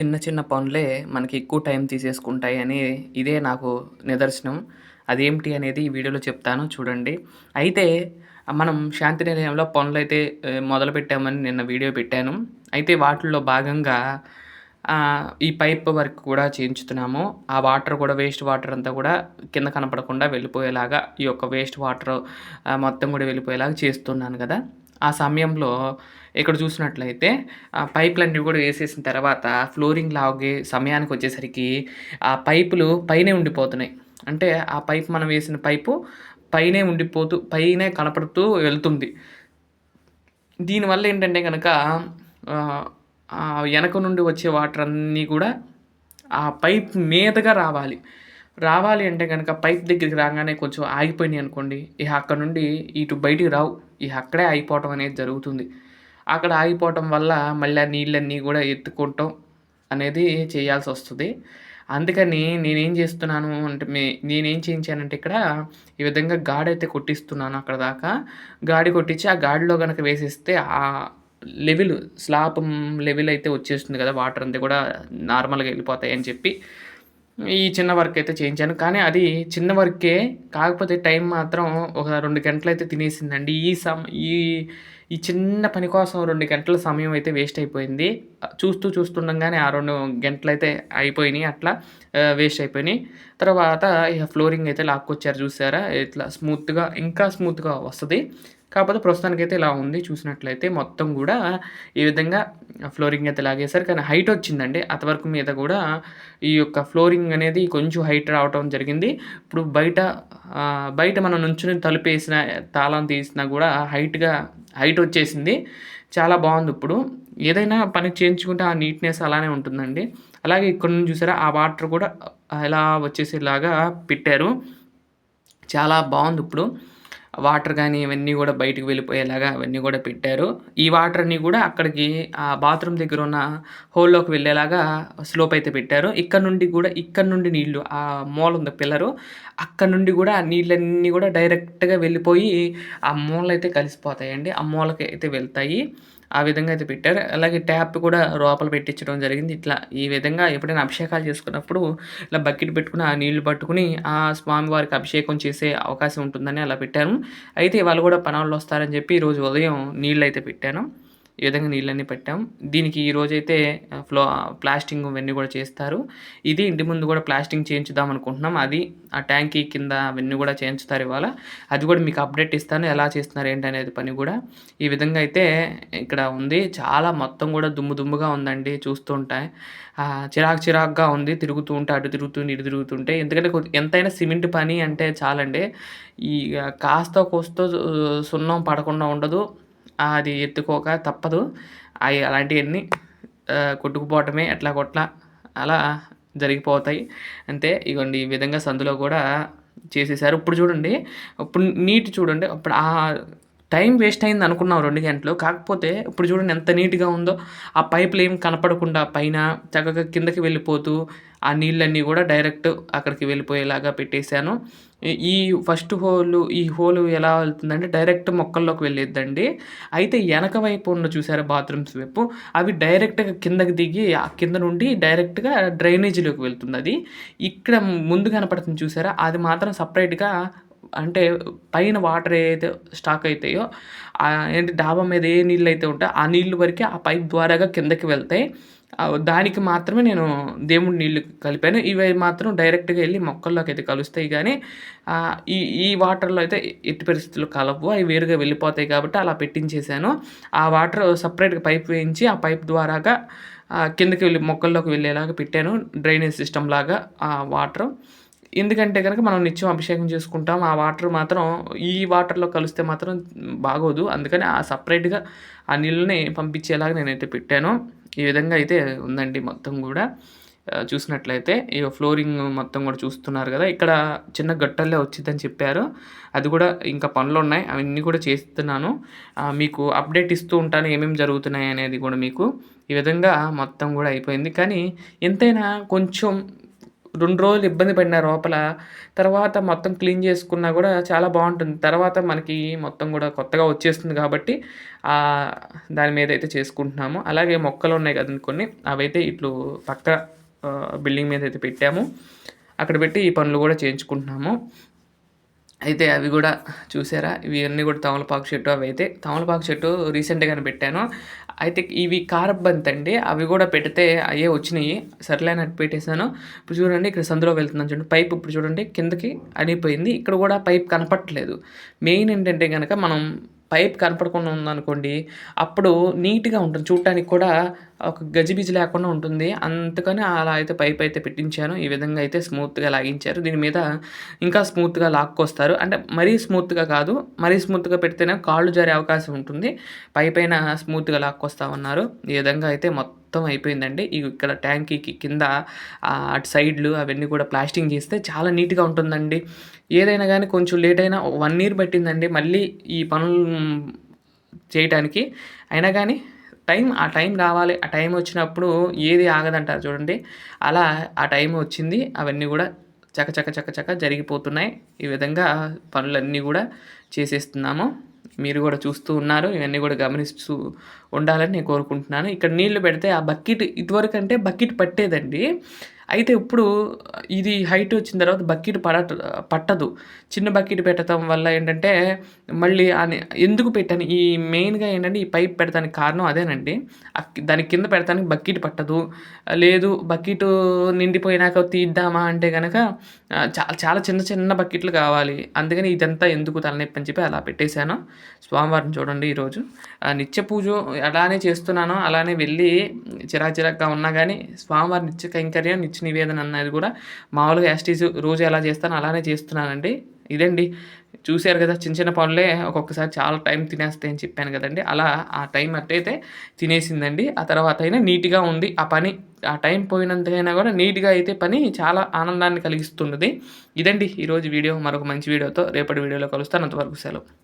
చిన్న చిన్న పనులే మనకి ఎక్కువ టైం తీసేసుకుంటాయి అని ఇదే నాకు నిదర్శనం అదేమిటి అనేది ఈ వీడియోలో చెప్తాను చూడండి అయితే మనం శాంతి నిలయంలో పనులైతే మొదలు మొదలుపెట్టామని నిన్న వీడియో పెట్టాను. అయితే వాటిల్లో భాగంగా ఈ పైప్ వర్క్ కూడా చేయించుతున్నాము. ఆ వాటర్ కూడా వేస్ట్ వాటర్ అంతా కూడా కింద కనపడకుండా వెళ్ళిపోయేలాగా ఈ యొక్క వేస్ట్ వాటర్ మొత్తం కూడా వెళ్ళిపోయేలాగా చేస్తున్నాను కదా ఆ సమయంలో ఇక్కడ చూసినట్లయితే ఆ పైపులన్నీ కూడా వేసేసిన తర్వాత ఫ్లోరింగ్ లాగే సమయానికి వచ్చేసరికి ఆ పైపులు పైనే ఉండిపోతున్నాయి. అంటే ఆ పైప్ మనం వేసిన పైపు పైనే ఉండిపోతూ పైనే కనపడుతూ వెళ్తుంది. దీనివల్ల ఏంటంటే కనుక వెనక నుండి వచ్చే వాటర్ అన్నీ కూడా ఆ పైప్ మీదగా రావాలి. రావాలి అంటే కనుక పైప్ దగ్గరికి రాగానే కొంచెం ఆగిపోయినాయి అనుకోండి. ఇక అక్కడ నుండి ఇటు బయటికి రావు. ఇక అక్కడే ఆగిపోవటం అనేది జరుగుతుంది. అక్కడ ఆగిపోవటం వల్ల మళ్ళీ ఆ నీళ్ళన్నీ కూడా ఎత్తుకోవటం అనేది చేయాల్సి వస్తుంది అందుకని నేనేం చేస్తున్నాను అంటే మే నేనేం చేయించానంటే ఇక్కడ ఈ విధంగా గాడి అయితే కొట్టిస్తున్నాను అక్కడ దాకా. గాడి కొట్టించి ఆ గాడిలో కనుక వేసేస్తే ఆ లెవెల్ స్లాబ్ లెవెల్ అయితే వచ్చేస్తుంది కదా! వాటర్ అంతా కూడా నార్మల్‌గా వెళ్ళిపోతాయని చెప్పి ఈ చిన్న వర్క్ అయితే చేయించాను. కానీ అది చిన్న వర్కే. కాకపోతే టైం మాత్రం ఒక 2 గంటలైతే తినేసిందండి. ఈ సమ ఈ ఈ చిన్న పని కోసం రెండు గంటల సమయం అయితే వేస్ట్ అయిపోయింది. చూస్తూ చూస్తుండగానే ఆ 2 గంటలైతే అయిపోయినాయి అట్లా వేస్ట్ అయిపోయినాయి. తర్వాత ఇక ఫ్లోరింగ్ అయితే లాక్కొచ్చారు చూసారా? ఇట్లా స్మూత్‌గా ఇంకా స్మూత్‌గా వస్తుంది కాకపోతే ప్రస్తుతానికైతే ఇలా ఉంది చూసినట్లయితే మొత్తం కూడా ఈ విధంగా ఫ్లోరింగ్ అయితే లాగేశారు. కానీ హైట్ వచ్చిందండి. అంతవరకు మీద కూడా ఈ యొక్క ఫ్లోరింగ్ అనేది కొంచెం హైట్ రావటం జరిగింది. ఇప్పుడు బయట బయట మనం నుంచొని తలుపేసిన తాళం తీసినా కూడా హైట్‌గా హైట్ వచ్చేసింది. చాలా బాగుంది ఇప్పుడు ఏదైనా పని చేయించుకుంటే ఆ నీట్‌నెస్ అలానే ఉంటుందండి. అలాగే ఇక్కడ నుంచి చూసారా? ఆ వాటర్ కూడా ఇలా వచ్చేసేలాగా పెట్టారు. చాలా బాగుంది ఇప్పుడు వాటర్ కానీ ఇవన్నీ కూడా బయటకు వెళ్ళిపోయేలాగా అవన్నీ కూడా పెట్టారు. ఈ వాటర్ అన్నీ కూడా అక్కడికి ఆ బాత్రూమ్ దగ్గర ఉన్న హోల్‌లోకి వెళ్ళేలాగా స్లోప్ అయితే పెట్టారు. ఇక్కడ నుండి కూడా ఇక్కడ నుండి నీళ్ళు ఆ మూల ఉంది పిల్లరు. అక్కడ నుండి కూడా ఆ నీళ్ళన్నీ కూడా డైరెక్ట్‌గా వెళ్ళిపోయి ఆ మూలైతే కలిసిపోతాయండి. ఆ మూలకి అయితే వెళ్తాయి. ఆ విధంగా అయితే పెట్టారు. అలాగే ట్యాప్ కూడా లోపల పెట్టించడం జరిగింది. ఇట్లా ఈ విధంగా ఎప్పుడైనా అభిషేకాలు చేసుకున్నప్పుడు ఇలా బకెట్ పెట్టుకుని ఆ నీళ్ళు పట్టుకుని ఆ స్వామివారికి అభిషేకం చేసే అవకాశం ఉంటుందని అలా పెట్టాను. అయితే వాళ్ళు కూడా పనోళ్ళొస్తారని చెప్పి ఈరోజు ఉదయం నీళ్ళు అయితే పెట్టాను. ఈ విధంగా నీళ్ళన్నీ పెట్టాం. దీనికి ఈరోజైతే ఫ్లో ప్లాస్టింగ్ ఇవన్నీ కూడా చేస్తారు. ఇది ఇంటి ముందు కూడా ప్లాస్టింగ్ చేయించుదాం అనుకుంటున్నాం. అది ఆ ట్యాంకీ కింద అవన్నీ కూడా చేయించుతారు ఇవాళ. అది కూడా మీకు అప్డేట్ ఇస్తాను. ఎలా చేస్తున్నారు ఏంటనేది పని కూడా ఈ విధంగా అయితే ఇక్కడ ఉంది. చాలా మొత్తం కూడా దుమ్ము దుమ్ముగా ఉందండి చూస్తూ ఉంటాయి చిరాకు చిరాకుగా ఉంది. తిరుగుతూ ఉంటే అటు తిరుగుతుంటే, ఇటు తిరుగుతుంటే. ఎందుకంటే ఎంతైనా సిమెంట్ పని అంటే చాలండి. ఈ కాస్త కోస్తో సున్నం పడకుండా ఉండదు. అది ఎత్తుకోక తప్పదు. అవి అలాంటివన్నీ కొట్టుకుపోవటమే ఎట్లా కొట్లా అలా జరిగిపోతాయి. అంతే ఇగోండి ఈ విధంగా సందులో కూడా చేసేసారు. ఇప్పుడు చూడండి. ఇప్పుడు నీట్ చూడండి. అప్పుడు ఆ టైం వేస్ట్ అయింది అనుకున్నాం రెండు గంటలు. కాకపోతే ఇప్పుడు చూడండి ఎంత నీట్‌గా ఉందో. ఆ పైపులు ఏం కనపడకుండా పైన చక్కగా కిందకి వెళ్ళిపోతూ ఆ నీళ్ళన్నీ కూడా డైరెక్ట్ అక్కడికి వెళ్ళిపోయేలాగా పెట్టేసాను. ఈ ఫస్ట్ హోలు ఈ హోలు ఎలా వెళ్తుందంటే డైరెక్ట్ మొక్కల్లోకి వెళ్ళేద్దండి అయితే వెనక వైపు ఉన్న చూసారా బాత్రూమ్స్ వైపు అవి డైరెక్ట్‌గా కిందకి దిగి ఆ కింద నుండి డైరెక్ట్‌గా డ్రైనేజీలోకి వెళ్తుంది అది ఇక్కడ ముందు కనపడుతుంది చూసారా? అది మాత్రం సపరేట్గా అంటే పైన వాటర్ ఏదైతే స్టాక్ అవుతాయో ఏంటి డాబా మీద ఏ నీళ్ళైతే ఉంటాయో ఆ నీళ్ళు వరకే ఆ పైప్ ద్వారాగా కిందకి వెళ్తాయి. దానికి మాత్రమే నేను దేవుడి నీళ్ళు కలిపాను. ఇవి మాత్రం డైరెక్ట్‌గా వెళ్ళి మొక్కల్లోకి అయితే కలుస్తాయి కానీ ఈ ఈ వాటర్‌లో అయితే ఎట్టి పరిస్థితుల్లో కలవవు. అవి వేరుగా వెళ్ళిపోతాయి కాబట్టి అలా పెట్టించేసాను. ఆ వాటర్ సపరేట్గా పైప్ వేయించి ఆ పైప్ ద్వారాగా కిందకి వెళ్ళి మొక్కల్లోకి వెళ్ళేలాగా పెట్టాను. డ్రైనేజ్ సిస్టమ్ లాగా ఆ వాటర్ ఎందుకంటే కనుక మనం నిత్యం అభిషేకం చేసుకుంటాం. ఆ వాటర్ మాత్రం ఈ వాటర్‌లో కలిస్తే మాత్రం బాగోదు. అందుకని ఆ సపరేట్గా ఆ నీళ్ళని పంపించేలాగా నేనైతే పెట్టాను. ఈ విధంగా అయితే ఉందండి మొత్తం కూడా చూసినట్లయితే ఈ ఫ్లోరింగ్ మొత్తం కూడా చూస్తున్నారు కదా ఇక్కడ చిన్న గట్టల్లే వచ్చిందని చెప్పారు. అది కూడా ఇంకా పనులు ఉన్నాయి అవన్నీ కూడా చేస్తున్నాను. మీకు అప్డేట్ ఇస్తూ ఉంటాను ఏమేమి జరుగుతున్నాయి అనేది కూడా మీకు. ఈ విధంగా మొత్తం కూడా అయిపోయింది. కానీ ఎంతైనా కొంచెం రెండు రోజులు ఇబ్బంది పడిన లోపల తర్వాత మొత్తం క్లీన్ చేసుకున్నా కూడా చాలా బాగుంటుంది. తర్వాత మనకి మొత్తం కూడా కొత్తగా వచ్చేస్తుంది కాబట్టి దాని మీద అయితే చేసుకుంటున్నాము. అలాగే మొక్కలు ఉన్నాయి కదండి కొన్ని. అవైతే ఇట్లు పక్క బిల్డింగ్ మీద అయితే పెట్టాము. అక్కడ పెట్టి ఈ పనులు కూడా చేయించుకుంటున్నాము. అయితే అవి కూడా చూసారా? ఇవి అన్నీ కూడా తమలపాకు చెట్టు అవి అయితే తమలపాకు చెట్టు రీసెంట్గానే పెట్టాను. అయితే ఇవి కారబ్బంత్ అండి. అవి కూడా పెడితే అయ్యే వచ్చినాయి. సర్లే అని పెట్టేశాను. ఇప్పుడు చూడండి ఇక్కడ సందులో వెళ్తున్నాను చూడండి. పైప్ ఇప్పుడు చూడండి కిందకి అడిగిపోయింది ఇక్కడ కూడా పైప్ కనపట్టలేదు మెయిన్ ఏంటంటే కనుక మనం పైప్ కనపడకుండా ఉందనుకోండి అప్పుడు నీట్గా ఉంటుంది. చూడటానికి కూడా ఒక గజిబిజి లేకుండా ఉంటుంది. అందుకని అలా అయితే పైప్ అయితే పెట్టించాను. ఈ విధంగా అయితే స్మూత్గా లాగించారు. దీని మీద ఇంకా స్మూత్గా లాక్కొస్తారు. అంటే మరీ స్మూత్గా కాదు మరీ స్మూత్గా పెడితేనే కాళ్ళు జారే అవకాశం ఉంటుంది. పైపైన స్మూత్గా లాక్కొస్తా ఉన్నారు. ఈ విధంగా అయితే మొత్తం మొత్తం అయిపోయిందండి. ఇక్కడ ట్యాంకీకి కింద అటు సైడ్లు అవన్నీ కూడా ప్లాస్టింగ్ చేస్తే చాలా నీట్గా ఉంటుందండి. ఏదైనా కానీ కొంచెం లేట్ అయినా వన్ ఇయర్ పట్టిందండి. మళ్ళీ ఈ పనులు చేయటానికి అయినా కానీ టైం ఆ టైం రావాలి. ఆ టైం వచ్చినప్పుడు ఏది ఆగదంటారు చూడండి. అలా ఆ టైం వచ్చింది. అవన్నీ కూడా చక చక చక చక జరిగిపోతున్నాయి. ఈ విధంగా పనులన్నీ కూడా చేసేస్తున్నాము. మీరు కూడా చూస్తూ ఉన్నారు. ఇవన్నీ కూడా గమనిస్తూ ఉండాలని నేను కోరుకుంటున్నాను. ఇక్కడ నీళ్ళు పెడితే ఆ బకెట్ ఇదివరకు అంటే బకెట్ పట్టేదండి. అయితే ఇప్పుడు ఇది హైట్ వచ్చిన తర్వాత బకెట్ పడట పట్టదు. చిన్న బకెట్ పెట్టడం వల్ల ఏంటంటే మళ్ళీ ఎందుకు పెట్టాను? ఈ మెయిన్గా ఏంటంటే ఈ పైప్ పెడతానికి కారణం అదేనండి. దాని కింద పెడతానికి బకెట్ పట్టదు. లేదు బకెట్ నిండిపోయినాక తీద్దామా అంటే కనుక చాలా చాలా చిన్న చిన్న బకెట్లు కావాలి. అందుకని ఇదంతా ఎందుకు తలనొప్పి అని చెప్పి అలా పెట్టేశాను. స్వామివారిని చూడండి ఈరోజు. నిత్య పూజ అలానే చేస్తున్నాను. అలానే వెళ్ళి చిరాకు ఉన్నా కానీ స్వామివారి నిత్య కైంకర్యం నిత్య నివేదన అన్నది కూడా మామూలుగా యాస్టీస్ రోజు ఎలా చేస్తాను అలానే చేస్తున్నానండి. ఇదండి. చూశారు కదా చిన్న చిన్న పనులే ఒక్కొక్కసారి చాలా టైం తినేస్తాయి అని చెప్పాను కదండి. అలా ఆ టైం అట్టయితే తినేసిందండి. ఆ తర్వాత అయినా నీట్గా ఉంది. ఆ పని ఆ టైం పోయినంతకైనా కూడా నీట్గా అయితే పని చాలా ఆనందాన్ని కలిగిస్తున్నది. ఇదండి ఈరోజు వీడియో. మరొక మంచి వీడియోతో రేపటి వీడియోలో కలుస్తాను. అంతవరకు సెలవు.